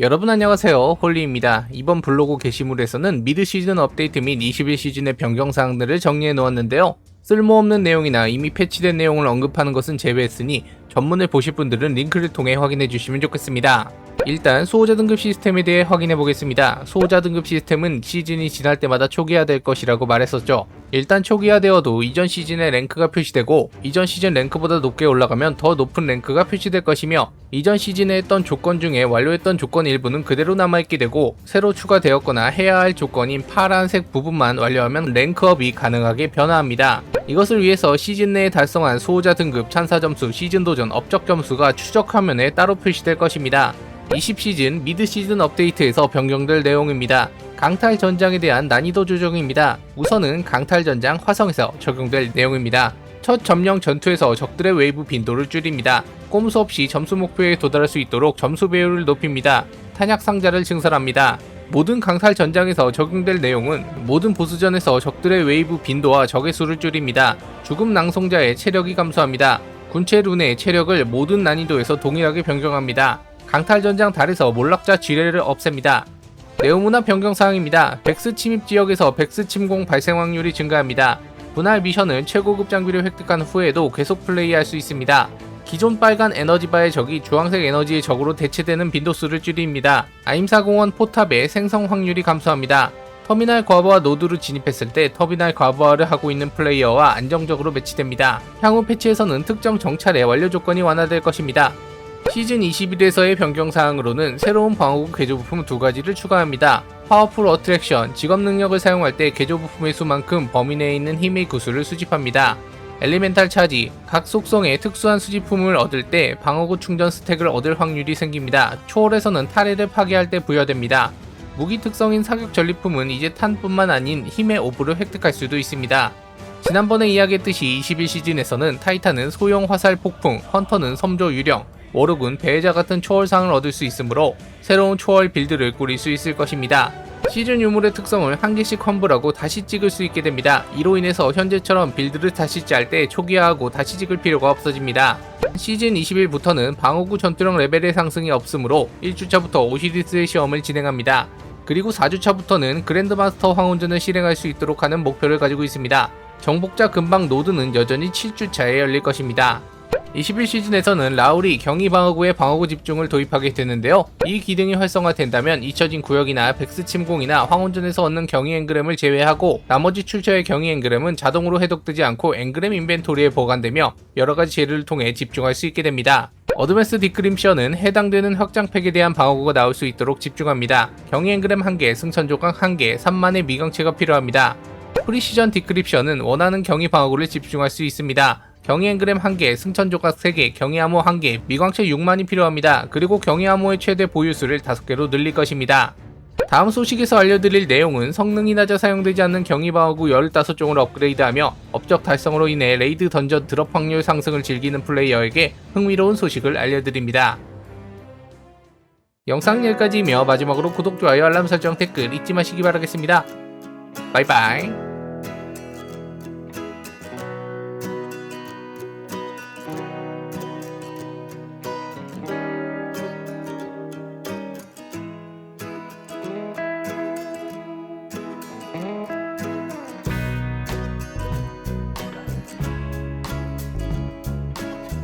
여러분 안녕하세요. 홀리입니다. 이번 블로그 게시물에서는 미드 시즌 업데이트 및 21 시즌의 변경사항들을 정리해 놓았는데요. 쓸모없는 내용이나 이미 패치된 내용을 언급하는 것은 제외했으니 전문을 보실 분들은 링크를 통해 확인해 주시면 좋겠습니다 일단 수호자 등급 시스템에 대해 확인해 보겠습니다. 수호자 등급 시스템은 시즌이 지날 때마다 초기화될 것이라고 말했었죠. 일단 초기화되어도 이전 시즌의 랭크가 표시되고 이전 시즌 랭크보다 높게 올라가면 더 높은 랭크가 표시될 것이며 이전 시즌에 했던 조건 중에 완료했던 조건 일부는 그대로 남아있게 되고 새로 추가되었거나 해야 할 조건인 파란색 부분만 완료하면 랭크업이 가능하게 변화합니다. 이것을 위해서 시즌 내에 달성한 수호자 등급 찬사 점수, 시즌 도전, 업적 점수가 추적 화면에 따로 표시될 것입니다. 20시즌 미드 시즌 업데이트에서 변경될 내용입니다. 강탈 전장에 대한 난이도 조정입니다. 우선은 강탈 전장 화성에서 적용될 내용입니다. 첫 점령 전투에서 적들의 웨이브 빈도를 줄입니다. 꼼수 없이 점수 목표에 도달할 수 있도록 점수 배율을 높입니다. 탄약 상자를 증설합니다. 모든 강탈 전장에서 적용될 내용은 모든 보스전에서 적들의 웨이브 빈도와 적의 수를 줄입니다. 죽음 낭송자의 체력이 감소합니다. 군체 룬의 체력을 모든 난이도에서 동일하게 변경합니다. 강탈전장 달에서 몰락자 지뢰를 없앱니다. 내용문화 변경 사항입니다. 백스 침입 지역에서 백스 침공 발생 확률이 증가합니다. 분할 미션은 최고급 장비를 획득한 후에도 계속 플레이할 수 있습니다. 기존 빨간 에너지바의 적이 주황색 에너지의 적으로 대체되는 빈도수를 줄입니다. 아임사공원 포탑의 생성 확률이 감소합니다. 터미널 과부하 노드로 진입했을 때 터미널 과부하를 하고 있는 플레이어와 안정적으로 매치됩니다. 향후 패치에서는 특정 정찰의 완료 조건이 완화될 것입니다. 시즌 21에서의 변경사항으로는 새로운 방어구 개조 부품 두 가지를 추가합니다. 파워풀 어트랙션, 직업 능력을 사용할 때 개조 부품의 수만큼 범위 내에 있는 힘의 구슬을 수집합니다. 엘리멘탈 차지, 각 속성의 특수한 수집품을 얻을 때 방어구 충전 스택을 얻을 확률이 생깁니다. 초월에서는 타레를 파괴할 때 부여됩니다. 무기 특성인 사격 전리품은 이제 탄뿐만 아닌 힘의 오브를 획득할 수도 있습니다. 지난번에 이야기했듯이 21시즌에서는 타이탄은 소형 화살 폭풍, 헌터는 섬조 유령, 워룩은 배회자 같은 초월상을 얻을 수 있으므로 새로운 초월 빌드를 꾸릴 수 있을 것입니다. 시즌 유물의 특성을 한 개씩 환불하고 다시 찍을 수 있게 됩니다. 이로 인해서 현재처럼 빌드를 다시 짤 때 초기화하고 다시 찍을 필요가 없어집니다. 시즌 21부터는 방어구 전투력 레벨의 상승이 없으므로 1주차부터 오시리스의 시험을 진행합니다. 그리고 4주차부터는 그랜드마스터 황혼전을 실행할 수 있도록 하는 목표를 가지고 있습니다. 정복자 근방 노드는 여전히 7주차에 열릴 것입니다. 21시즌에서는 라울이 경이 방어구의 방어구 집중을 도입하게 되는데요. 이 기능이 활성화된다면 잊혀진 구역이나 백스 침공이나 황혼전에서 얻는 경이 앵그램을 제외하고 나머지 출처의 경이 앵그램은 자동으로 해독되지 않고 앵그램 인벤토리에 보관되며 여러가지 재료를 통해 집중할 수 있게 됩니다. 어드밴스 디크림션은 해당되는 확장팩에 대한 방어구가 나올 수 있도록 집중합니다. 경이 앵그램 1개, 승천 조각 1개, 3만의 미강체가 필요합니다. 프리시전 디크립션은 원하는 경이 방어구를 집중할 수 있습니다. 경이 앵그램 1개, 승천 조각 3개, 경이 암호 1개, 미광체 6만이 필요합니다. 그리고 경이 암호의 최대 보유수를 5개로 늘릴 것입니다. 다음 소식에서 알려드릴 내용은 성능이 낮아 사용되지 않는 경이 방어구 15종을 업그레이드하며 업적 달성으로 인해 레이드 던전 드롭 확률 상승을 즐기는 플레이어에게 흥미로운 소식을 알려드립니다. 영상 여기까지이며 마지막으로 구독, 좋아요, 알람 설정, 댓글 잊지 마시기 바라겠습니다. 바이바이.